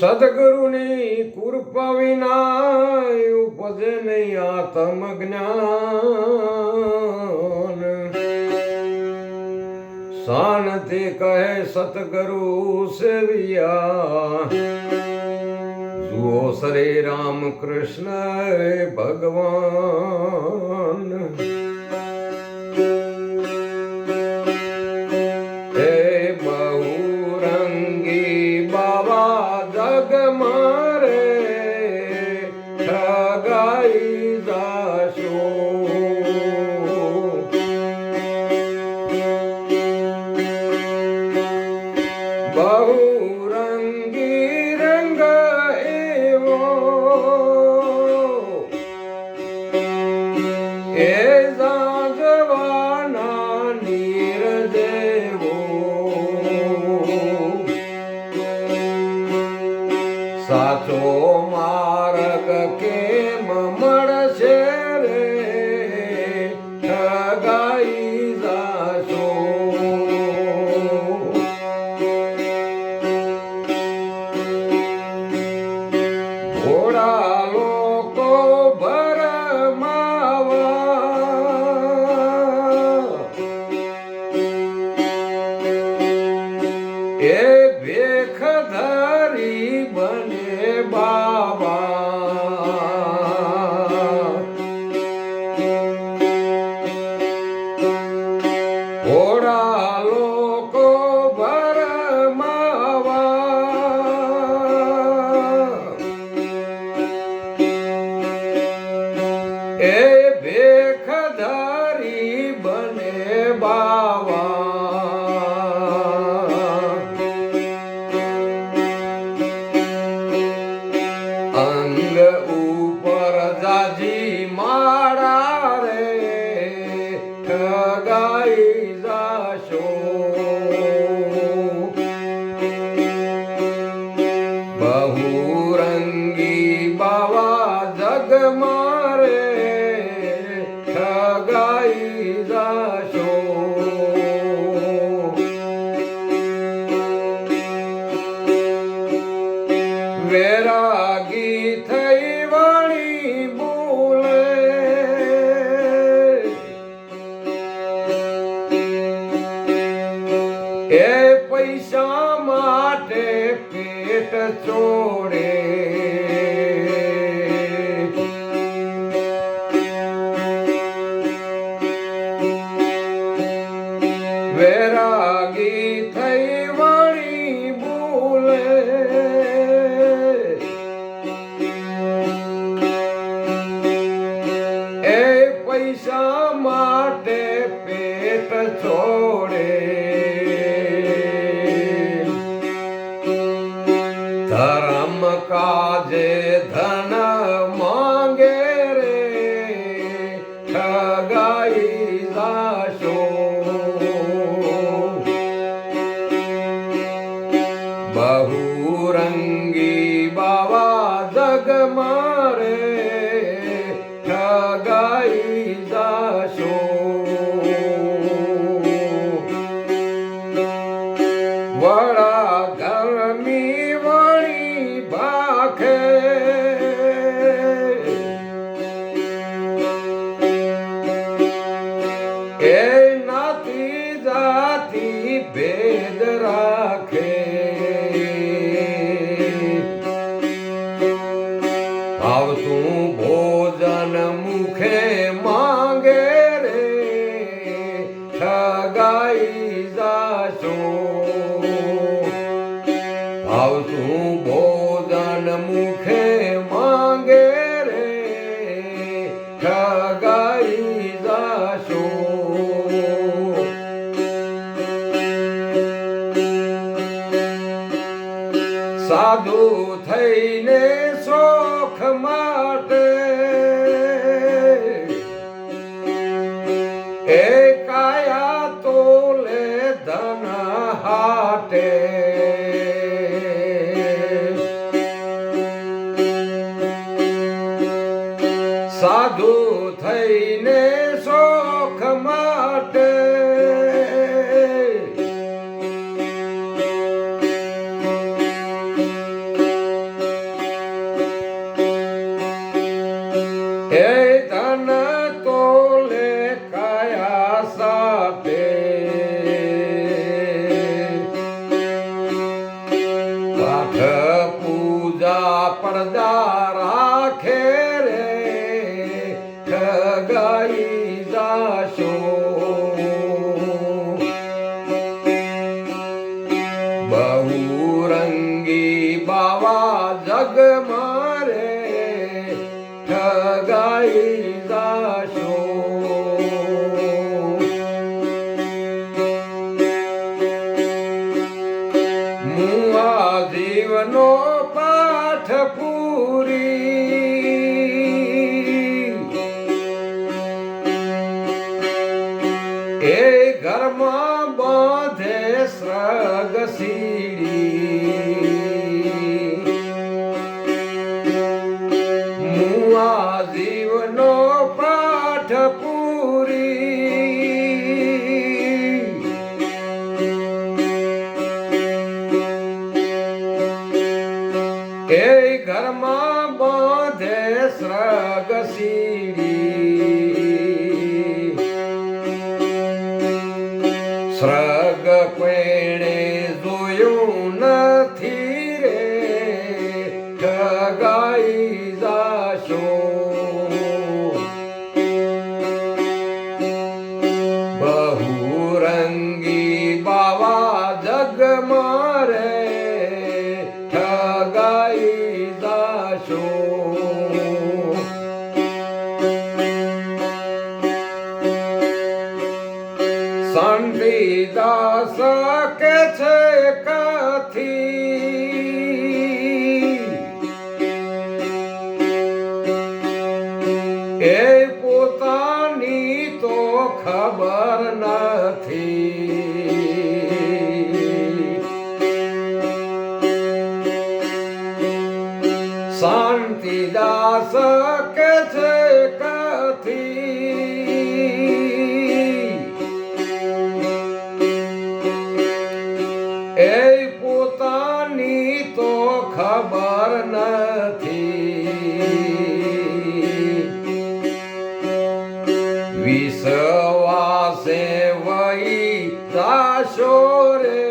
સદગુરુની કૃપા વિના ઉપજે નહીં આત્મ જ્ઞાન. શાંતિ કહે સતગુરુ સેવિયા. જુઓ સરે રામ કૃષ્ણ ભગવાન. જગમારે ઠગાઈ Yeah. গাই એ પૈસા માટે પેટ છોડે વેરાગી बहुरङ्गे સુબોધન મુખે માંગે રે ઠગાઈ જાશો. સાધુ થઈને શોખ માટે સાધુ થઈને ઠગાઈ જાશો મુઆ જીવનો પાઠ ઘરમાં જીવનો પાઠ પૂરી. એ ઘરમાં બાંધે શ્રગ સીડી. શ્રગ પેણે સંડી દાસ કે છે કથી? એ પોતાની તો ખબર નથી. શાંતિ વહી જાશો રે